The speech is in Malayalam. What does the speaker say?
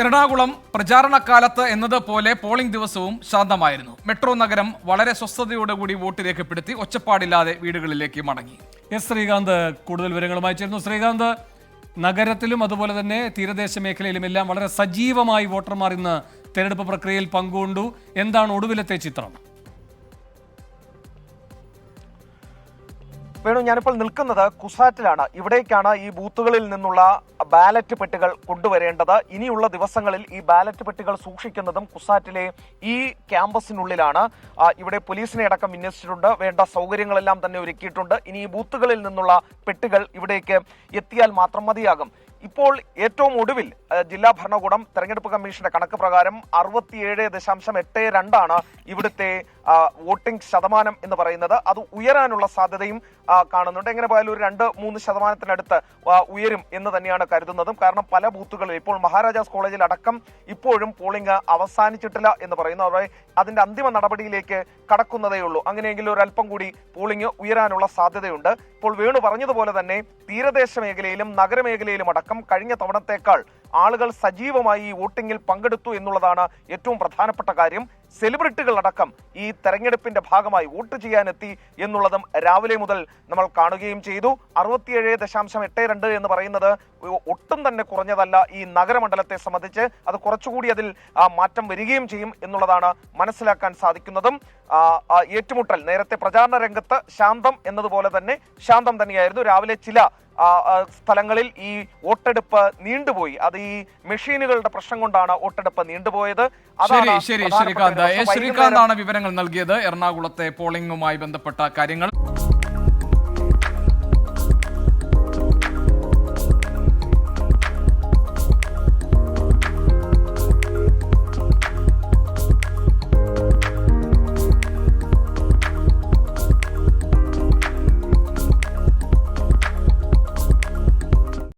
എറണാകുളം പ്രചാരണക്കാലത്ത് എന്നതുപോലെ പോളിംഗ് ദിവസവും ശാന്തമായിരുന്നു. മെട്രോ നഗരം വളരെ സ്വസ്ഥതയോടുകൂടി വോട്ട് രേഖപ്പെടുത്തി ഒച്ചപ്പാടില്ലാതെ വീടുകളിലേക്ക് മടങ്ങി. എസ് ശ്രീകാന്ത്. കൂടുതൽ വിവരങ്ങളുമായി ചേരുന്നു. ശ്രീകാന്ത് നഗരത്തിലും അതുപോലെ തന്നെ തീരദേശ മേഖലയിലും എല്ലാം വളരെ സജീവമായി വോട്ടർമാർ ഇന്ന് തെരഞ്ഞെടുപ്പ് പ്രക്രിയയിൽ പങ്കുകൊണ്ടു. എന്താണ് ഒടുവിലത്തെ ചിത്രം? വേണു ഞാനിപ്പോൾ നിൽക്കുന്നത് കുസാറ്റിലാണ്. ഇവിടേക്കാണ് ഈ ബൂത്തുകളിൽ നിന്നുള്ള ബാലറ്റ് പെട്ടികൾ കൊണ്ടുവരേണ്ടത്. ഇനിയുള്ള ദിവസങ്ങളിൽ ഈ ബാലറ്റ് പെട്ടികൾ സൂക്ഷിക്കുന്നതും കുസാറ്റിലെ ഈ ക്യാമ്പസിനുള്ളിലാണ്. ഇവിടെ പോലീസിനെ അടക്കം വിന്യസിച്ചിട്ടുണ്ട്. വേണ്ട സൗകര്യങ്ങളെല്ലാം തന്നെ ഒരുക്കിയിട്ടുണ്ട്. ഇനി ഈ ബൂത്തുകളിൽ നിന്നുള്ള പെട്ടികൾ ഇവിടേക്ക് എത്തിയാൽ മാത്രം മതിയാകും. ഇപ്പോൾ ഏറ്റവും ഒടുവിൽ ജില്ലാ ഭരണകൂടം തെരഞ്ഞെടുപ്പ് കമ്മീഷന്റെ കണക്ക് പ്രകാരം അറുപത്തിയേഴ് ദശാംശം എട്ട് രണ്ടാണ് ഇവിടുത്തെ വോട്ടിംഗ് ശതമാനം എന്ന് പറയുന്നത് അത് ഉയരാനുള്ള സാധ്യതയും കാണുന്നുണ്ട്. എങ്ങനെ പോയാലും ഒരു രണ്ട് മൂന്ന് ശതമാനത്തിനടുത്ത് ഉയരും എന്ന് തന്നെയാണ് കരുതുന്നതും. കാരണം പല ബൂത്തുകളിൽ ഇപ്പോൾ മഹാരാജാസ് കോളേജിൽ അടക്കം ഇപ്പോഴും പോളിംഗ് അവസാനിച്ചിട്ടില്ല എന്ന് പറയുന്നു. അവരെ അതിന്റെ അന്തിമ നടപടിയിലേക്ക് കടക്കുന്നതേ ഉള്ളൂ. അങ്ങനെയെങ്കിൽ ഒരു അല്പം കൂടി പോളിംഗ് ഉയരാനുള്ള സാധ്യതയുണ്ട്. ഇപ്പോൾ വേണു പറഞ്ഞതുപോലെ തന്നെ തീരദേശ മേഖലയിലും നഗരമേഖലയിലും അടക്കം കഴിഞ്ഞ തവണത്തേക്കാൾ ആളുകൾ സജീവമായി ഈ വോട്ടിംഗിൽ പങ്കെടുത്തു എന്നുള്ളതാണ് ഏറ്റവും പ്രധാനപ്പെട്ട കാര്യം. സെലിബ്രിറ്റികൾ അടക്കം ഈ തെരഞ്ഞെടുപ്പിന്റെ ഭാഗമായി വോട്ട് ചെയ്യാനെത്തി എന്നുള്ളതും രാവിലെ മുതൽ നമ്മൾ കാണുകയും ചെയ്തു. അറുപത്തിയേഴ് ദശാംശം എട്ട് രണ്ട് എന്ന് പറയുന്നത് ഒട്ടും തന്നെ കുറഞ്ഞതല്ല ഈ നഗരമണ്ഡലത്തെ സംബന്ധിച്ച്. അത് കുറച്ചുകൂടി അതിൽ മാറ്റം വരികയും ചെയ്യും എന്നുള്ളതാണ് മനസ്സിലാക്കാൻ സാധിക്കുന്നതും. ഏറ്റുമുട്ടൽ നേരത്തെ പ്രചാരണ രംഗത്ത് ശാന്തം എന്നതുപോലെ തന്നെ ശാന്തം തന്നെയായിരുന്നു. രാവിലെ ചില സ്ഥലങ്ങളിൽ ഈ വോട്ടെടുപ്പ് നീണ്ടുപോയി. അത് ഈ മെഷീനുകളുടെ പ്രശ്നം കൊണ്ടാണ് വോട്ടെടുപ്പ് നീണ്ടുപോയത്. ശരി ശരി ശ്രീകാന്ത്. ശ്രീകാന്താണ് വിവരങ്ങൾ നൽകിയത് എറണാകുളത്തെ പോളിംഗുമായി ബന്ധപ്പെട്ട കാര്യങ്ങൾ.